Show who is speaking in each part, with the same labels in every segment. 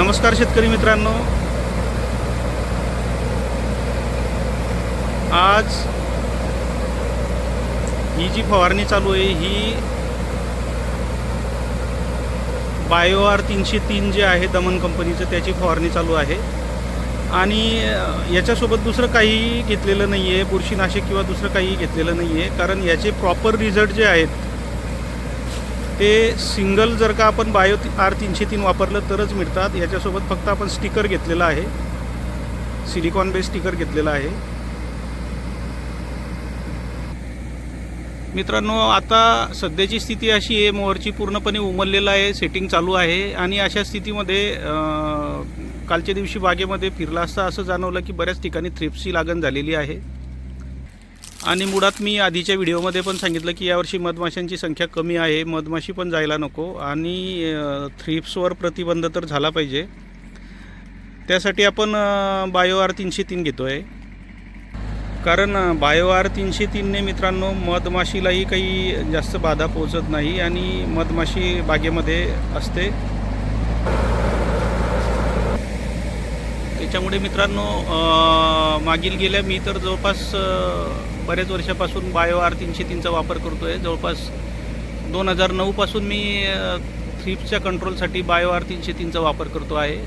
Speaker 1: नमस्कार शेतकरी मित्रांनो. आज ही जी फवारणी चालू आहे ही बायो आर तीनशे तीन जे आहे दमन कंपनीचं त्याची फवारणी चालू आहे. आणि याच्यासोबत दुसरं काहीही घेतलेलं नाही आहे बुरशीनाशक किंवा दुसरं काहीही घेतलेलं नाही आहे कारण याचे प्रॉपर रिझल्ट जे आहेत ते सिंगल जर का आपण बायो आर तीनशे तीन वापरलं तरच मिळतात. याच्यासोबत फक्त आपण स्टिकर घेतलेला आहे. सिलिकॉन बेस स्टिकर घेतलेला आहे. मित्रांनो आता सध्याची स्थिती अशी आहे मोहरची पूर्णपणे उमललेलं आहे सेटिंग चालू आहे आणि अशा स्थितीमध्ये कालच्या दिवशी बागेमध्ये फिरला असता असं जाणवलं की बऱ्याच ठिकाणी थ्रिप्सची लागण झालेली आहे. आणि मुळात मी आधीच्या व्हिडिओमध्ये पण सांगितलं की यावर्षी मधमाशांची संख्या कमी आहे. मधमाशी पण जायला नको. आणि थ्रिप्सवर प्रतिबंध तर झाला पाहिजे. त्यासाठी आपण बायो आर तीनशे तीन घेतो आहे कारण बायो आर तीनशे तीनने मित्रांनो मधमाशीलाही काही जास्त बाधा पोचत नाही आणि मधमाशी बागेमध्ये असते. त्याच्यामुळे मित्रांनो मागील गेल्या मी तर जवळपास बरेच वर्षापासून बायो आर तीनशे तीनचा वापर करतो आहे जवळपास दोन हजार नऊपासून मी थ्रिप्सच्या कंट्रोलसाठी बायो आर तीनशे तीनचा वापर करतो आहे.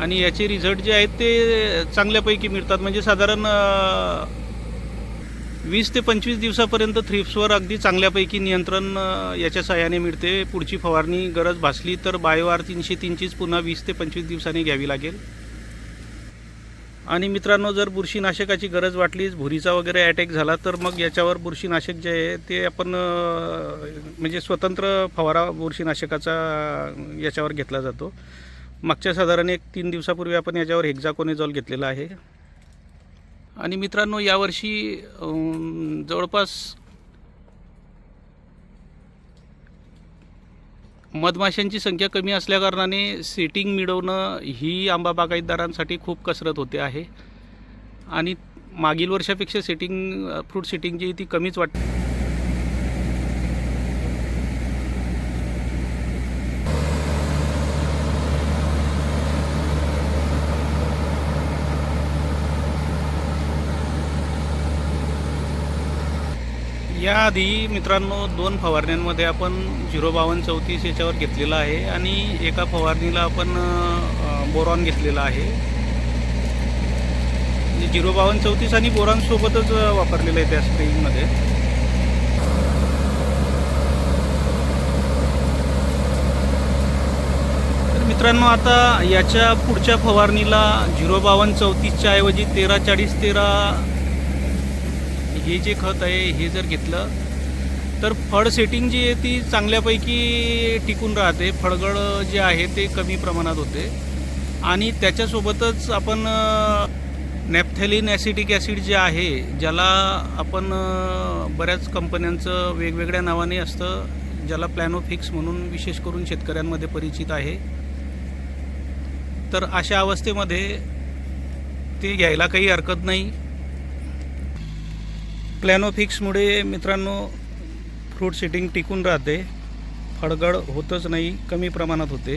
Speaker 1: आणि याचे रिझल्ट जे आहेत ते चांगल्यापैकी मिळतात. म्हणजे साधारण वीस ते पंचवीस दिवसापर्यंत थ्रिप्सवर अगदी चांगल्यापैकी नियंत्रण याच्या सहाय्याने मिळते. पुढची फवारणी गरज भासली तर बायो आर तीनशे तीनचीच पुन्हा वीस ते पंचवीस दिवसांनी घ्यावी लागेल. आणि मित्रांनो जर बुरशीनाशकाची गरज वाटलीच भुरीचा वगैरे अटॅक झाला तर मग याच्यावर बुरशीनाशक जे आहे ते आपण म्हणजे स्वतंत्र फवारा बुरशीनाशकाचा याच्यावर घेतला जातो. मागच्या साधारण एक तीन दिवसापूर्वी आपण याच्यावर हेक्झाकोनेझॉल घेतलेला आहे. आणि मित्रांनो यावर्षी जवळपास मधमाशांची संख्या कमी असल्याकारणाने सेटिंग मिळवणं ही आंबा बागायतदारांसाठी खूप कसरत होते आहे. आणि मागील वर्षापेक्षा सेटिंग फ्रूट सेटिंग जी ती कमीच वाटते. याआधी मित्रांनो दोन फवारण्यांमध्ये आपण झिरो बावन्न चौतीस याच्यावर घेतलेला आहे आणि एका फवारणीला आपण बोरॉन घेतलेला आहे. म्हणजे झिरो बावन्न चौतीस आणि बोरॉनसोबतच वापरलेलं आहे त्या स्प्रेमध्ये तर मित्रांनो आता याच्या पुढच्या फवारणीला झिरो बावन्न चौतीसच्या ऐवजी तेरा चाळीस तेरा हे जे खत आहे हे जर घेतलं तर फळ सेटिंग जी आहे ती चांगल्यापैकी टिकून राहते. फळगळ जे आहे ते कमी प्रमाणात होते. आणि त्याच्यासोबतच आपण नॅपथॅलिन ॲसिटिक ॲसिड जे आहे ज्याला आपण बऱ्याच कंपन्यांचं वेगवेगळ्या नावाने असतं ज्याला प्लॅनोफिक्स म्हणून विशेष करून शेतकऱ्यांमध्ये परिचित आहे. तर अशा अवस्थेमध्ये ते घ्यायला काही हरकत नाही. प्लॅनोफिक्समुळे मित्रांनो फ्रूट सेटिंग टिकून राहते. फळगड होतच नाही कमी प्रमाणात होते.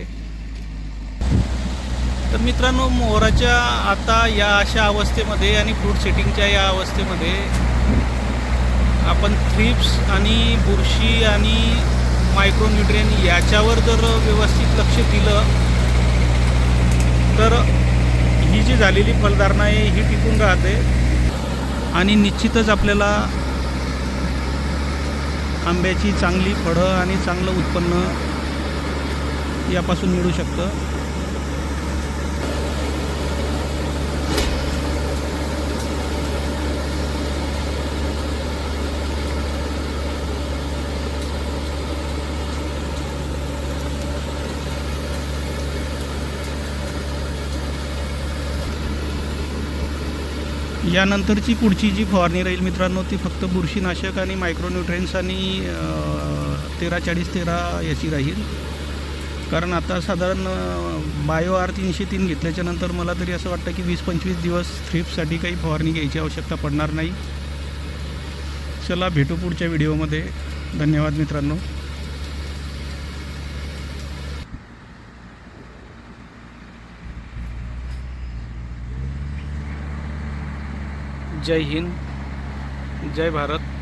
Speaker 1: तर मित्रांनो मोहराच्या आता या अशा अवस्थेमध्ये आणि फ्रूट सेटिंगच्या या अवस्थेमध्ये आपण थ्रिप्स आणि बुरशी आणि मायक्रोन्युट्रियन याच्यावर जर व्यवस्थित लक्ष दिलं तर ही जी झालेली फलधारणा आहे ही टिकून राहते. आणि निश्चितच आपल्याला आंब्याची चांगली फळं आणि चांगलं उत्पन्न यापासून मिळू शकतं. यानंतरची पुढची जी फवारणी राहील मित्रांनो ती फक्त बुरशीनाशक आणि मायक्रोन्युट्रेन्स आणि तेरा चाळीस तेरा याची राहील. कारण आता साधारण बायो आर तीनशे तीन घेतल्याच्या नंतर मला तरी असं वाटतं की वीस पंचवीस दिवस थ्रिप्ससाठी काही फवारणी घ्यायची आवश्यकता पडणार नाही. चला भेटू पुढच्या व्हिडिओमध्ये. धन्यवाद मित्रांनो. जय हिंद जय भारत.